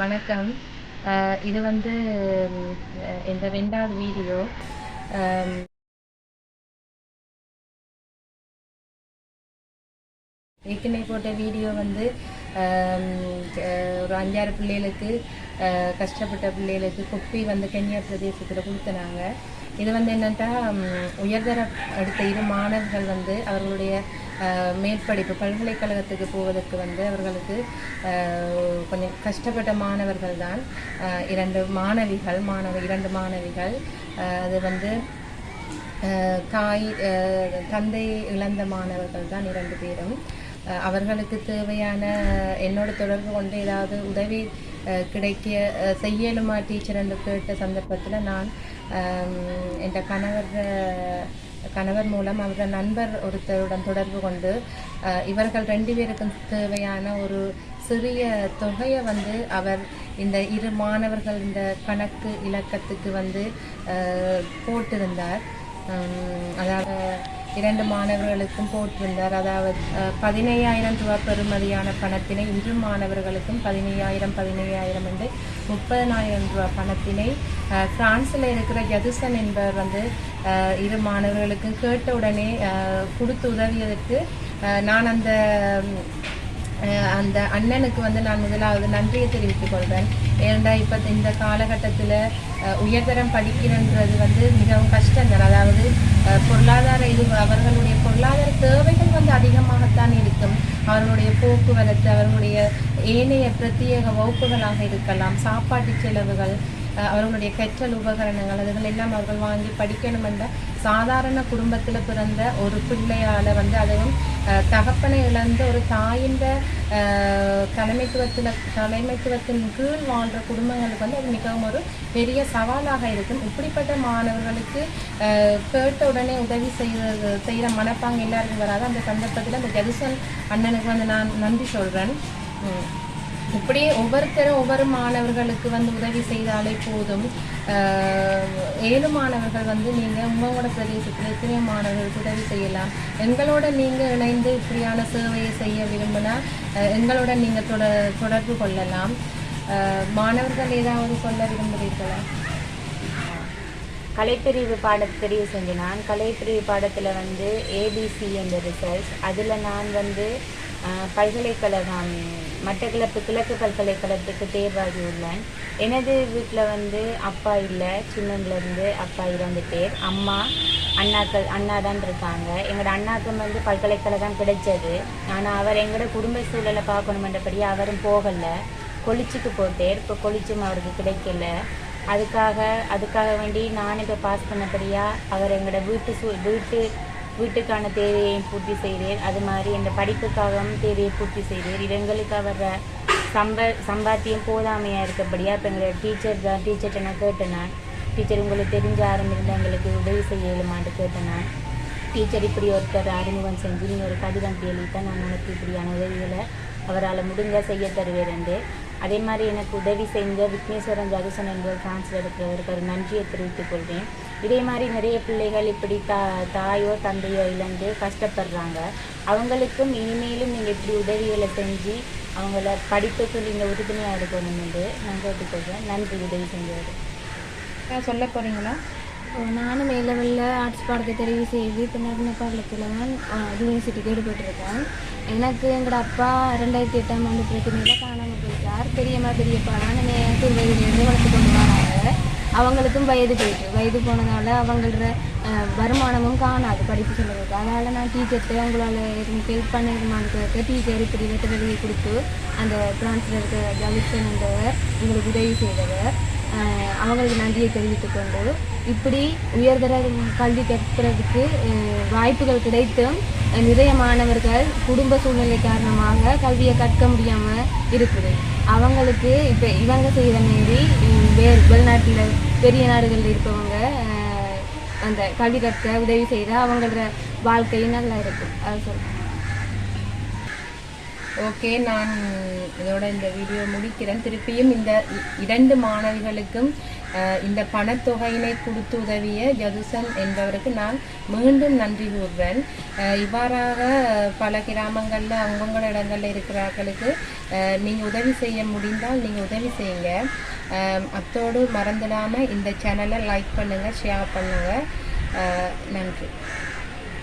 வணக்கம். இது வந்து இந்த ரெண்டாவது வீடியோ. ஏற்கனவே போட்ட வீடியோ வந்து ஒரு அஞ்சாறு பிள்ளைகளுக்கு கஷ்டப்பட்ட பிள்ளைகளுக்கு குப்பி வந்து கன்னியா பிரதேசத்தில் கொடுத்தனாங்க. இது வந்து என்னட்டா உயர்தர அடுத்த இரு மாணவர்கள் வந்து அவர்களுடைய மேற்படிப்பு பல்கலைக்கழகத்துக்கு போவதற்கு வந்து அவர்களுக்கு கொஞ்சம் கஷ்டப்பட்ட மாணவர்கள் தான். இரண்டு மாணவிகள் மாணவ இரண்டு மாணவிகள். அது வந்து தாய் தந்தை இழந்த மாணவர்கள் தான் இரண்டு பேரும். அவர்களுக்கு தேவையான என்னோட தொடர்பு கொண்டு ஏதாவது உதவி கிடைக்க செய்யணுமா செய்யலுமா டீச்சர் என்று கேட்ட சந்தர்ப்பத்தில் நான் என் கணவர் கணவர் மூலம் அவர்கள் நண்பர் ஒருத்தருடன் தொடர்பு கொண்டு இவர்கள் ரெண்டு பேருக்கும் தேவையான ஒரு சிறிய தொகையை வந்து அவர் இந்த இரு மாணவர்கள் இந்த கணக்கு இலக்கத்துக்கு வந்து போட்டிருந்தார். அதாவது இரண்டு மாணவர்களுக்கும் போட்டிருந்தார் அதாவது பதினையாயிரம் ரூபாய் பெறுமதியான பணத்தினை இரு மாணவர்களுக்கும் பதினையாயிரம் பதினையாயிரம் என்று முப்பதனாயிரம் ரூபாய் பணத்தினை பிரான்ஸில் இருக்கிற யதுசன் என்பவர் வந்து இரு மாணவர்களுக்கும் கேட்ட உடனே கொடுத்து உதவியதற்கு நான் அந்த அந்த அண்ணனுக்கு வந்து நான் முதலாவது நன்றியை தெரிவித்துக் கொள்வேன். ஏனென்றால் இப்போ இந்த காலகட்டத்தில் உயர்தரம் படிக்கிறன்றது வந்து மிகவும் கஷ்டம் தான் அதாவது பொருளாதார இது அவர்களுடைய பொருளாதார தேவைகள் வந்து அதிகமாகத்தான் இருக்கும். அவர்களுடைய போக்குவரத்து அவர்களுடைய ஏனைய பிரத்யேக வகுப்புகளாக இருக்கலாம். சாப்பாட்டு செலவுகள் அவர்களுடைய கற்றல் உபகரணங்கள் அதுகள் எல்லாம் அவர்கள் வாங்கி படிக்கணும் என்ற சாதாரண குடும்பத்தில் பிறந்த ஒரு பிள்ளையால் வந்து அதுவும் அஹ், தகப்பனை இழந்த ஒரு தாயின் தலைமைத்துவத்தில் தலைமைத்துவத்தின் கீழ் வாழ்கிற குடும்பங்களுக்கு வந்து அது மிகவும் ஒரு பெரிய சவாலாக இருக்கும். இப்படிப்பட்ட மாணவர்களுக்கு கேட்ட உடனே உதவி செய்வது செய்கிற மனப்பாங்க எல்லாருக்கும் வராது. அந்த சந்தர்ப்பத்தில் அந்த ஜெதுசன் அண்ணனுக்கு வந்து நான் நன்றி சொல்கிறேன் இப்படி ஒவ்வொருத்தரும் ஒவ்வொரு மாணவர்களுக்கு வந்து உதவி செய்தாலே போதும். ஏழு மாணவர்கள் வந்து நீங்கள் உங்களோட பிரதேசத்தில் எத்தனையோ மாணவர்களுக்கு உதவி செய்யலாம். எங்களோட நீங்கள் இணைந்து இப்படியான சேவையை செய்ய விரும்பினா எங்களோட நீங்கள் தொட தொடர்பு கொள்ளலாம். மாணவர்கள் ஏதாவது சொல்ல விரும்புகிறீர்களா? கலைப்பிரிவு பாடத்தை தெரிவு செஞ்சேன் நான் கலைப்பிரிவு பாடத்தில் வந்து ஏபிசி என்ற ரிசல்ட்ஸ் அதில் நான் வந்து பல்கலைக்கழகம் மட்டக்களப்பு கிழக்கு பல்கலைக்கழகத்துக்கு தேர்வாகி உள்ளேன் எனது வீட்டில் வந்து அப்பா இல்லை சின்னதுலேருந்து அப்பா இரண்டு பேர். அம்மா அண்ணாக்கள் அண்ணா தான் இருக்காங்க. எங்களோட அண்ணாக்கும் வந்து பல்கலைக்கழகம் கிடைச்சது. ஆனால் அவர் எங்களோட குடும்ப சூழலை பார்க்கணுமென்றபடி அவரும் போகலை. கொளிச்சுக்கு போட்டேர் இப்போ கொளிச்சும் அவருக்கு கிடைக்கல. அதுக்காக அதுக்காக வேண்டி நான் இப்போ பாஸ் பண்ணபடியாக அவர் எங்களோட வீட்டு சூ வீட்டு வீட்டுக்கான தேவையை பூர்த்தி செய்கிறேன் அது மாதிரி இந்த படிப்புக்காகவும் தேவையை பூர்த்தி செய்தேன். இடங்களுக்காக எங்களுக்கு வர்ற சம்ப சம்பாத்தியம் போதாமையாக இருக்கப்படியா இப்போ எங்களோட டீச்சர் தான் டீச்சர்கிட்ட நான் கேட்டேன் நான் டீச்சர் உங்களுக்கு தெரிஞ்ச ஆரம்பிருந்தால் எங்களுக்கு உதவி செய்ய இயலுமான்னு கேட்டேன் நான் டீச்சர் இப்படி ஒருத்தர் அறிமுகம் செஞ்சு நீங்கள் ஒரு கடிதம் கேள்வித்தான் நான் உனக்கு இப்படியான உதவிகளை அவரால் முடிஞ்ச செய்ய தருவேன் அதே மாதிரி எனக்கு உதவி செஞ்ச விக்னேஸ்வரன் ஜாதுசன் என்பவர் பிரான்ஸில் இருக்கிறவருக்கு ஒரு நன்றியை தெரிவித்துக் கொள்வேன். இதே மாதிரி நிறைய பிள்ளைகள் இப்படி தா தாயோ தந்தையோ இழந்து கஷ்டப்படுறாங்க. அவங்களுக்கும் இனிமேலும் நீங்கள் இப்படி உதவிகளை செஞ்சு அவங்கள படிப்புக்கு நீங்கள் உறுதுணையாக இருக்கணும் என்று நான் கேட்டுக்கொள்கிறேன். நன்றி உதவி செஞ்சவர் சொல்ல போகிறீங்களா நானும் மேல் லெவலில் ஆர்ட்ஸ் பாடத்தை தெரிவு செய்து இப்போ நடுன பாடத்தில் தான் யூனிவர்சிட்டிக்கு ஈடுபட்டிருக்கேன். எனக்கு எங்களோட அப்பா ரெண்டாயிரத்தி எட்டாம் ஆண்டு பிரச்சனையில் காணாமல் போயிட்டார். பெரியம்மா பெரியப்பா சிறு வயதிலிருந்து வளர்த்து கொண்டு வராங்க. அவங்களுக்கும் வயது போயிட்டு வயது போனதால அவங்களோட வருமானமும் காணாது படிப்பு செலவுக்கு அதனால் நான் டீச்சர்கிட்ட அவங்களால எதுவும் ஹெல்ப் பண்ணிருமான்னு கேட்க டீச்சர் இப்படி லெட்டர் கொடுத்து அந்த பிரான்ஸில் இருக்க ஜலிசன் என்றவர் எங்களுக்கு உதவி செய்தவர். அவங்களுக்கு நன்றியை தெரிவித்துக் கொண்டு இப்படி உயர்தர கல்வி கற்பதற்கு வாய்ப்புகள் கிடைத்தும் நிறைய மாணவர்கள் குடும்ப சூழ்நிலை காரணமாக கல்வியை கற்க முடியாமல் இருக்குது. அவங்களுக்கு இப்போ இவங்க செய்கிற மாரி வேறு வெளிநாட்டில் பெரிய நாடுகளில் இருப்பவங்க அந்த கல்வி கற்க உதவி செய்தால் அவங்களோட வாழ்க்கையும் நல்லா இருக்கும். அது சொல்கிறேன் ஓகே நான் இதோட இந்த வீடியோ முடிக்கிறேன். திருப்பியும் இந்த இரண்டு மாணவிகளுக்கும் இந்த பணத்தொகையினை கொடுத்து உதவிய ஜதுசன் என்பவருக்கு நான் மீண்டும் நன்றி கூறுவேன். இவ்வாறாக பல கிராமங்களில் அவங்கவுங்கள இடங்களில் இருக்கிறார்களுக்கு நீங்கள் உதவி செய்ய முடிந்தால் நீங்கள் உதவி செய்யுங்க. அத்தோடு மறந்துடாமல் இந்த சேனலை லைக் பண்ணுங்கள் ஷேர் பண்ணுங்கள் நன்றி.